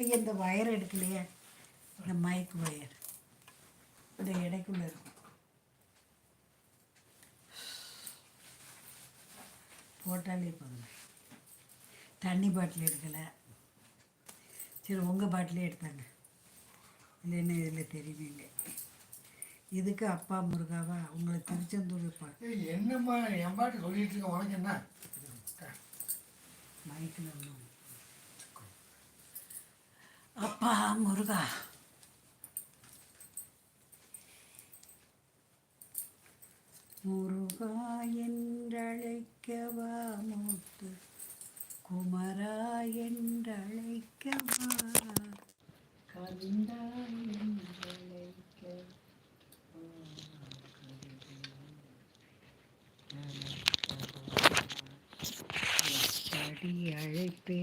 ஐயா இந்த வயர் எடுக்கலையே. இந்த மைக் வயர் இந்த இடைக்குள்ள இருக்கும் போட்டாலே போதும். தண்ணி பாட்டில் எடுக்கலை. சரி உங்கள் பாட்டிலே எடுத்தாங்க. இல்லைன்னு இதில் தெரியுமீங்க இதுக்கு அப்பா முருகாவா? உங்களை திருச்செந்தூர் ஏய், என்னம்மா என் பாட்டு சொல்லிட்டு இருக்க உனக்கு என்ன? மைக்கில் ஒன்றும் அப்பா முருகா முருகா என்றழைக்கவா மூத்து குமரா என்றழைக்கவா கந்தா என்றழைக்கவா அழைப்பே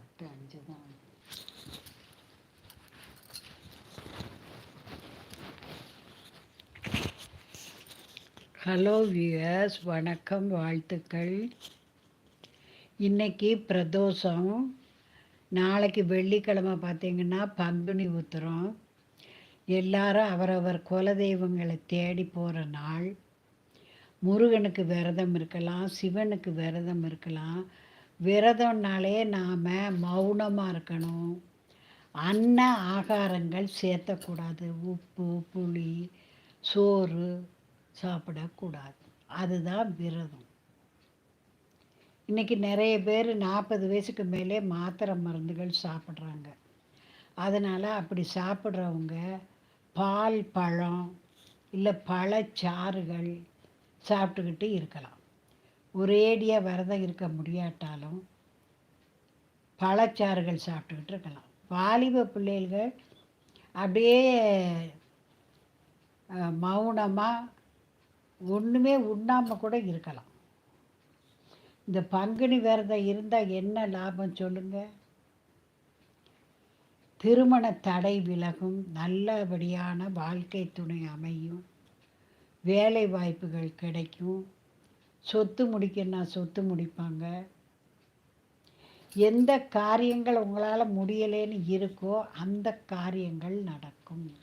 பத்து அஞ்சு தான். ஹலோ வியர்ஸ் வணக்கம் வாழ்த்துக்கள். இன்னைக்கு பிரதோஷம். நாளைக்கு வெள்ளிக்கிழமை பார்த்தீங்கன்னா பங்குனி உத்திரம். எல்லாரும் அவரவர் குலதெய்வங்களை தேடி போகிற நாள். முருகனுக்கு விரதம் இருக்கலாம் சிவனுக்கு விரதம் இருக்கலாம். விரதம்னாலே நாம் மௌனமாக இருக்கணும். அன்ன ஆகாரங்கள் சேர்த்தக்கூடாது. உப்பு புளி சோறு சாப்பிடக்கூடாது. அதுதான் விரதம். இன்றைக்கி நிறைய பேர் நாற்பது வயசுக்கு மேலே மாத்திரை மருந்துகள் சாப்பிட்றாங்க. அதனால் அப்படி சாப்பிட்றவங்க பால் பழம் இல்லை பழச்சாறுகள் சாப்பிட்டுக்கிட்டு இருக்கலாம். ஒரேடியாக விரதம் இருக்க முடியாட்டாலும் பழச்சாறுகள் சாப்பிட்டுக்கிட்டு இருக்கலாம். வாலிப பிள்ளைகள் அப்படியே மௌனமாக ஒன்றுமே உண்ணாமல் கூட இருக்கலாம். இந்த பங்குனி விரதம் இருந்தால் என்ன லாபம் சொல்லுங்கள் திருமண தடை விலகும் நல்லபடியான வாழ்க்கை துணை அமையும் வேலை வாய்ப்புகள் கிடைக்கும். சொத்து முடிக்கணும்னா சொத்து முடிப்பாங்க. எந்த காரியங்கள் உங்களால் முடியலேன்னு இருக்கோ அந்த காரியங்கள் நடக்கும்.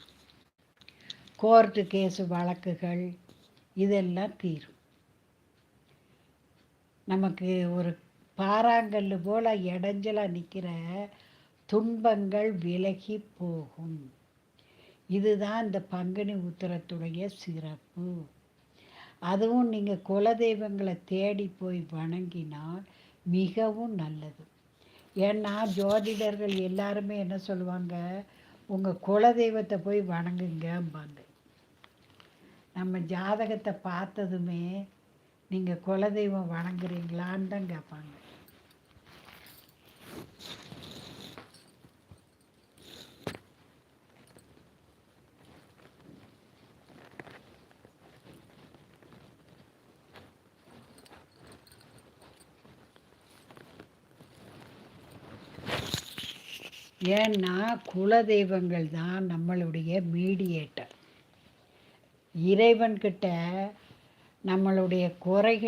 கோர்ட்டு கேஸு வழக்குகள் இதெல்லாம் தீரும். நமக்கு ஒரு பாறாங்கல் போல் இடைஞ்சலாக நிற்கிற துன்பங்கள் விலகி போகும். இதுதான் இந்த பங்குனி உத்தரத்துடைய சிறப்பு. அதுவும் நீங்கள் குலதெய்வங்களை தேடி போய் வணங்கினால் மிகவும் நல்லது. ஏன்னா ஜோதிடர்கள் எல்லாருமே என்ன சொல்லுவாங்க? உங்கள் குலதெய்வத்தை போய் வணங்குங்கம்பாங்க. நம்ம ஜாதகத்தை பார்த்ததுமே நீங்கள் குலதெய்வம் வணங்குறீங்களான்னு தான் கேட்பாங்க. ஏன்னா குலதெய்வங்கள் தான் நம்மளுடைய மீடியேட்டர் இறைவன்கிட்ட நம்மளுடைய குறைகள்